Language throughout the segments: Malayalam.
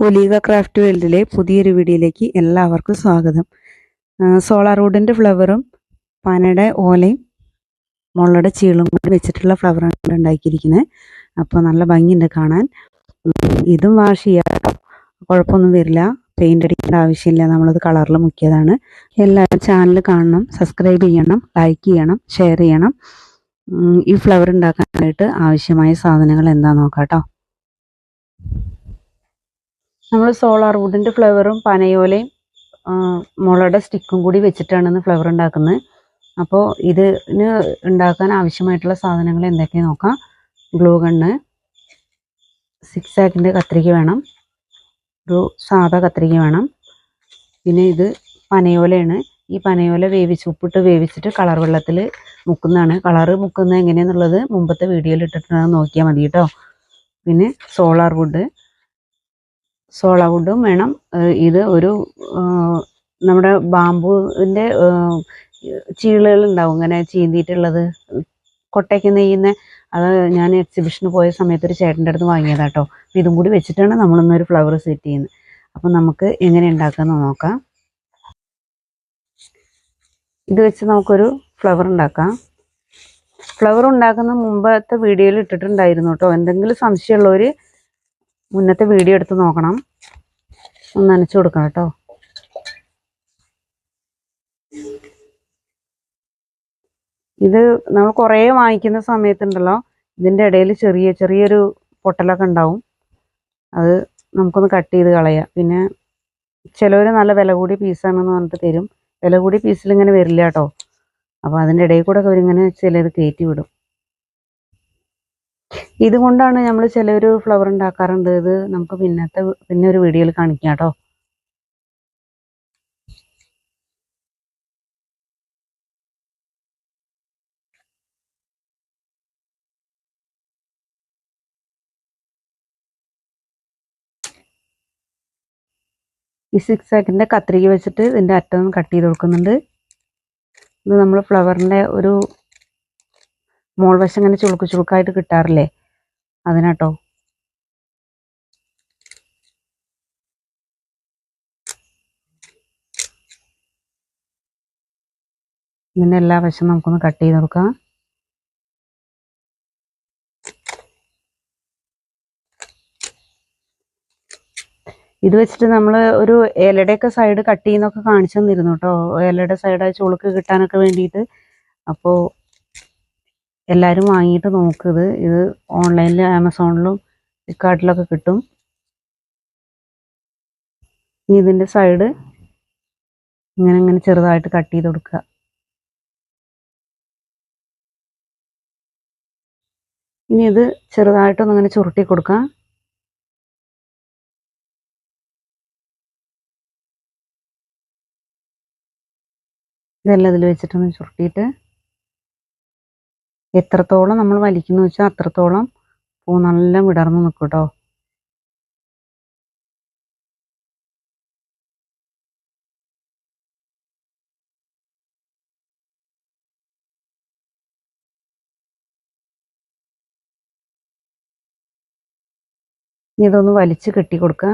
ഒലീവ ക്രാഫ്റ്റ് വേൾഡിലെ പുതിയൊരു വീഡിയോയിലേക്ക് എല്ലാവർക്കും സ്വാഗതം. സോളാർ വുഡിന്റെ ഫ്ലവറും പനയുടെ ഓലയും മുളയുടെ ചീളും കൂടി വെച്ചിട്ടുള്ള ഫ്ലവറാണ് ഉണ്ടാക്കിയിരിക്കുന്നത് അപ്പോൾ നല്ല ഭംഗിയുണ്ട് കാണാൻ. ഇതും വാഷ് ചെയ്യാം കുഴപ്പമൊന്നും വരില്ല. പെയിന്റ് അടിക്കേണ്ട ആവശ്യമില്ല. നമ്മളത് കളറിൽ മുക്കിയതാണ്. എല്ലാവരും ചാനൽ കാണണം സബ്സ്ക്രൈബ് ചെയ്യണം ലൈക്ക് ചെയ്യണം ഷെയർ ചെയ്യണം. ഈ ഫ്ലവർ ഉണ്ടാക്കാനായിട്ട് ആവശ്യമായ സാധനങ്ങൾ എന്താ നോക്കാം കേട്ടോ നമ്മൾ സോളാർ വുഡിന്റെ ഫ്ലവറും പനയോലയും മുളയുടെ സ്റ്റിക്കും കൂടി വെച്ചിട്ടാണ് ഇന്ന് ഫ്ലവർ ഉണ്ടാക്കുന്നത്. അപ്പോൾ ഇതിന് ഉണ്ടാക്കാൻ ആവശ്യമായിട്ടുള്ള സാധനങ്ങൾ എന്തൊക്കെയാണ് നോക്കാം. ഗ്ലൂ ഗണ്ണ് സിക്സ് ആക്കിന്റെ കത്രിക വേണം ഒരു സാധാ കത്രിക വേണം. പിന്നെ ഇത് പനയോലയാണ്. ഈ പനയോല വേവിച്ച് ഉപ്പിട്ട് വേവിച്ചിട്ട് കളർ വെള്ളത്തിൽ മുക്കുന്നതാണ്. കളറ് മുക്കുന്നത് എങ്ങനെയാണെന്നുള്ളത് മുമ്പത്തെ വീഡിയോയിൽ ഇട്ടിട്ടുണ്ടെന്ന് നോക്കിയാൽ മതി കേട്ടോ. പിന്നെ സോളാർ വുഡ് സോളാർ വുഡും വേണം. ഇത് ഒരു നമ്മുടെ ബാമ്പുവിന്റെ ചീളുകൾ ഉണ്ടാവും ഇങ്ങനെ ചീന്തിയിട്ടുള്ളത്. കൊട്ടയ്ക്ക് നെയ്യുന്ന അത് ഞാൻ എക്സിബിഷന് പോയ സമയത്ത് ഒരു ചേട്ടന്റെ അടുത്ത് വാങ്ങിയതാട്ടോ അപ്പോൾ ഇതും കൂടി വെച്ചിട്ടാണ് നമ്മളിന്നൊരു ഫ്ലവർ സെറ്റ് ചെയ്യുന്നത്. അപ്പം നമുക്ക് എങ്ങനെ ഉണ്ടാക്കാമെന്ന് നോക്കാം. ഇത് വെച്ച് നമുക്കൊരു ഫ്ലവർ ഉണ്ടാക്കാം. ഫ്ലവർ ഉണ്ടാക്കുന്ന മുമ്പത്തെ വീഡിയോയിൽ ഇട്ടിട്ടുണ്ടായിരുന്നു കേട്ടോ എന്തെങ്കിലും സംശയമുള്ളവർ മുന്നത്തെ വീഡിയോ എടുത്ത് നോക്കണം. ഒന്ന് നനച്ചു കൊടുക്കണം കേട്ടോ. ഇത് നമ്മൾ കുറേ വാങ്ങിക്കുന്ന സമയത്തുണ്ടല്ലോ ഇതിന്റെ ഇടയിൽ ചെറിയ ചെറിയൊരു പൊട്ടലൊക്കെ ഉണ്ടാവും. അത് നമുക്കൊന്ന് കട്ട് ചെയ്ത് കളയാം. പിന്നെ ചിലവർ നല്ല വില കൂടിയ പീസാണെന്ന് പറഞ്ഞിട്ട് തരും. വില കൂടിയ പീസിൽ ഇങ്ങനെ വരില്ല കേട്ടോ. അപ്പോൾ അതിന്റെ ഇടയിൽ കൂടെ അവരിങ്ങനെ ചിലത് കയറ്റി വിടും. ഇതുകൊണ്ടാണ് നമ്മൾ ചില ഒരു ഫ്ലവർ ഉണ്ടാക്കാറുണ്ട് ഇത് നമുക്ക് പിന്നത്തെ പിന്നെ ഒരു വീഡിയോയിൽ കാണിക്കാം കേട്ടോ. ഈ സിക്സ് ആക്കിന്റെ കത്രിക വെച്ചിട്ട് ഇതിന്റെ അറ്റം കട്ട് ചെയ്ത് കൊടുക്കുന്നുണ്ട്. ഇത് നമ്മൾ ഫ്ലവറിന്റെ ഒരു മോൾ വശം ഇങ്ങനെ ചുളുക്ക് ചുളുക്കായിട്ട് കിട്ടാറില്ലേ? അതിനാട്ടോ. ഇതിന്റെ എല്ലാ വശം നമുക്കൊന്ന് കട്ട് ചെയ്ത് കൊടുക്കാം. ഇത് വെച്ചിട്ട് നമ്മൾ ഒരു ഇലയുടെയൊക്കെ സൈഡ് കട്ട് ചെയ്യുന്നൊക്കെ കാണിച്ചു തന്നിരുന്നു കേട്ടോ. ഇലയുടെ സൈഡ് ചുളുക്ക് കിട്ടാനൊക്കെ വേണ്ടിയിട്ട്. അപ്പോൾ എല്ലാവരും വാങ്ങിയിട്ട് നോക്കുക ഇത്. ഓൺലൈനിൽ ആമസോണിലും ഫ്ലിപ്കാർട്ടിലൊക്കെ കിട്ടും. ഇനി ഇതിന്റെ സൈഡ് ഇങ്ങനെ ഇങ്ങനെ ചെറുതായിട്ട് കട്ട് ചെയ്ത് കൊടുക്കുക. ഇനി ഇത് ചെറുതായിട്ടൊന്ന് ഇങ്ങനെ ചുരുട്ടി കൊടുക്കുക. ഇതെല്ലാം ഇതിൽ വെച്ചിട്ടൊന്ന് ചുരുട്ടിയിട്ട് എത്രത്തോളം നമ്മൾ വലിക്കുന്നു വെച്ചാൽ അത്രത്തോളം പൂ നല്ല വിടർന്ന് നിൽക്കും ഇതൊന്ന് വലിച്ച് കെട്ടി കൊടുക്കുക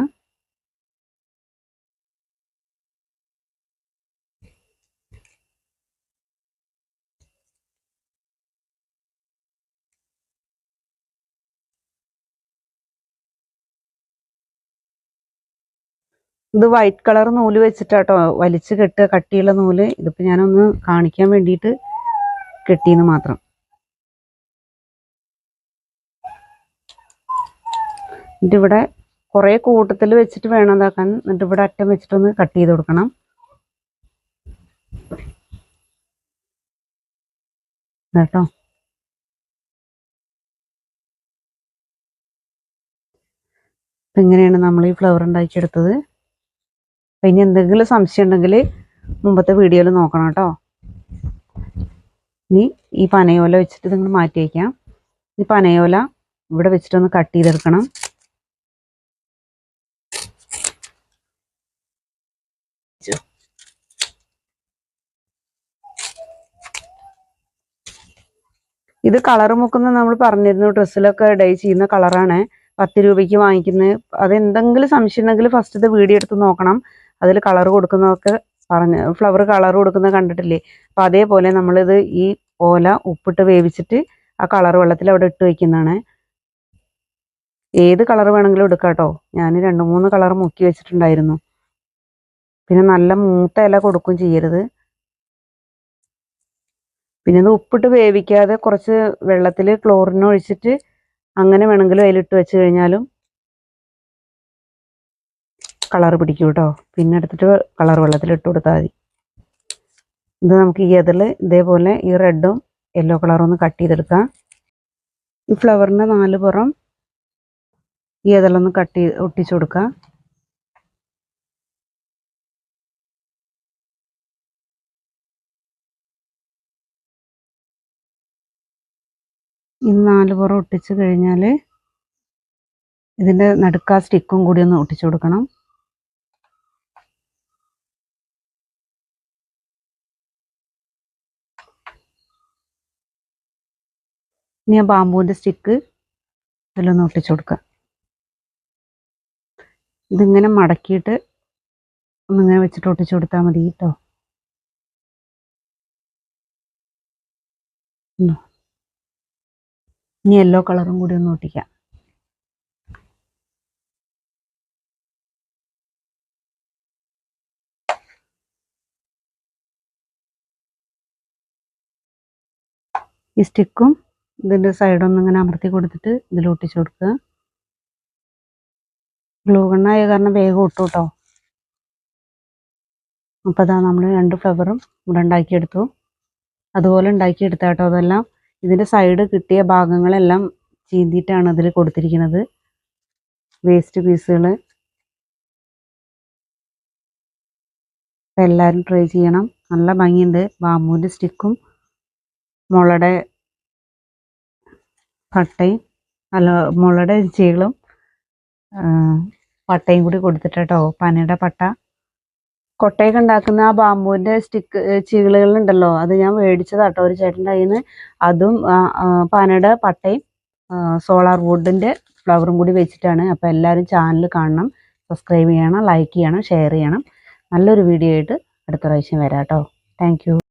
ഇത് വൈറ്റ് കളർ നൂൽ വെച്ചിട്ടാട്ടോ. വലിച്ചു കെട്ടുക കട്ടിയുള്ള നൂൽ. ഇതിപ്പോൾ ഞാനൊന്ന് കാണിക്കാൻ വേണ്ടിയിട്ട് കെട്ടിയെന്ന് മാത്രം. എന്നിട്ട് ഇവിടെ കുറേ കൂട്ടത്തിൽ വെച്ചിട്ട് വേണം ഇതാക്കാൻ. എന്നിട്ട് ഇവിടെ അറ്റം വെച്ചിട്ടൊന്ന് കട്ട് ചെയ്ത് കൊടുക്കണം. കേട്ടോ അപ്പം ഇങ്ങനെയാണ് നമ്മൾ ഈ ഫ്ലവർ ഉണ്ടാക്കിയെടുത്തത്? അപ്പം ഇനി എന്തെങ്കിലും സംശയം ഉണ്ടെങ്കിൽ മുമ്പത്തെ വീഡിയോയിൽ നോക്കണം കേട്ടോ. ഇനി ഈ പനയോല വെച്ചിട്ട് നിങ്ങൾ മാറ്റി വയ്ക്കാം ഈ പനയോല ഇവിടെ വെച്ചിട്ടൊന്ന് കട്ട് ചെയ്തെടുക്കണം. ഇത് കളർ മുക്കുന്ന നമ്മൾ പറഞ്ഞിരുന്നു ഡ്രസ്സിലൊക്കെ ഡൈ ചെയ്യുന്ന കളറാണ്. പത്ത് രൂപയ്ക്ക് വാങ്ങിക്കുന്നത് അതെന്തെങ്കിലും സംശയം ഉണ്ടെങ്കിൽ ഫസ്റ്റ് ഇത് വീഡിയോ എടുത്ത് നോക്കണം. അതിൽ കളർ കൊടുക്കുന്നതൊക്കെ പറഞ്ഞ് ഫ്ലവർ കളർ കൊടുക്കുന്നത് കണ്ടിട്ടില്ലേ? അപ്പം അതേപോലെ നമ്മളിത് ഈ ഓല ഉപ്പിട്ട് വേവിച്ചിട്ട് ആ കളർ വെള്ളത്തിൽ അവിടെ ഇട്ട് വയ്ക്കുന്നതാണ് ഏത് കളർ വേണമെങ്കിലും എടുക്കാം കേട്ടോ. ഞാൻ രണ്ട് മൂന്ന് കളർ മുക്കി വെച്ചിട്ടുണ്ടായിരുന്നു. പിന്നെ നല്ല മൂത്ത ഇല കൊടുക്കും ചെയ്യരുത്. പിന്നെ ഇത് ഉപ്പിട്ട് വേവിക്കാതെ കുറച്ച് വെള്ളത്തിൽ ക്ലോറിൻ ഒഴിച്ചിട്ട് അങ്ങനെ വേണമെങ്കിലും അതിലിട്ട് വെച്ച് കഴിഞ്ഞാലും കളർ പിടിക്കും കേട്ടോ. പിന്നെ എടുത്തിട്ട് കളർ വെള്ളത്തിൽ ഇട്ട് കൊടുത്താൽ മതി. ഇത് നമുക്ക് ഈ അതിൽ ഇതേപോലെ ഈ റെഡും യെല്ലോ കളറും ഒന്ന് കട്ട് ചെയ്തെടുക്കാം. ഈ ഫ്ലവറിന്റെ നാല് പുറം ഈ അതിലൊന്ന് കട്ട് ചെയ്ത് ഒട്ടിച്ചു കൊടുക്കാം. ഈ നാല് പുറം ഒട്ടിച്ചു കഴിഞ്ഞാൽ ഇതിന്റെ നടുക്കാ സ്റ്റിക്കും കൂടി ഒന്ന് ഒട്ടിച്ചു കൊടുക്കണം. ഇനി ആ ബാമ്പൂവിന്റെ സ്റ്റിക്ക് ഇതിലൊന്ന് ഒട്ടിച്ചു കൊടുക്കുക. ഇതിങ്ങനെ മടക്കിയിട്ട് ഒന്നിങ്ങനെ വെച്ചിട്ട് ഒട്ടിച്ചു കൊടുത്താൽ മതി കേട്ടോ. ഇനി യെല്ലോ കളറും കൂടി ഒന്ന് ഒട്ടിക്കാം. ഈ സ്റ്റിക്കും ഇതിന്റെ സൈഡൊന്നും ഇങ്ങനെ അമർത്തി കൊടുത്തിട്ട് ഇതിൽ ഒട്ടിച്ചു കൊടുക്കുക ഗ്ലൂ ഗണ്ണായ കാരണം വേഗം ഒട്ടും കേട്ടോ അപ്പോൾ അതാ നമ്മൾ രണ്ട് ഫ്ലവറും ഇവിടെ ഉണ്ടാക്കിയെടുത്തു. അതുപോലെ ഉണ്ടാക്കിയെടുത്ത കേട്ടോ അതെല്ലാം. ഇതിന്റെ സൈഡ് കിട്ടിയ ഭാഗങ്ങളെല്ലാം ചീന്തിയിട്ടാണ് അതിൽ കൊടുത്തിരിക്കുന്നത്. വേസ്റ്റ് പീസുകൾ എല്ലാവരും ട്രൈ ചെയ്യണം. നല്ല ഭംഗിയുണ്ട്. ബാമ്പൂന്റെ സ്റ്റിക്കും മുളയുടെ പട്ടയും അല്ല മുളയുടെ ഇഞ്ചികളും പട്ടയും കൂടി കൊടുത്തിട്ടോ പനയുടെ പട്ട. കൊട്ടയൊക്കെ ഉണ്ടാക്കുന്ന ആ ബാമ്പുവിന്റെ സ്റ്റിക്ക് ചീളുകളുണ്ടല്ലോ. അത് ഞാൻ മേടിച്ചതാട്ടോ ഒരു ചേട്ടന്റെ നിന്ന് അതും പനയുടെ പട്ടയും സോളാർ വുഡിന്റെ ഫ്ലവറും കൂടി വെച്ചിട്ടാണ്. അപ്പോൾ എല്ലാവരും ചാനൽ കാണണം സബ്സ്ക്രൈബ് ചെയ്യണം ലൈക്ക് ചെയ്യണം ഷെയർ ചെയ്യണം. നല്ലൊരു വീഡിയോ ആയിട്ട് അടുത്ത പ്രാവശ്യം വരാം കേട്ടോ താങ്ക്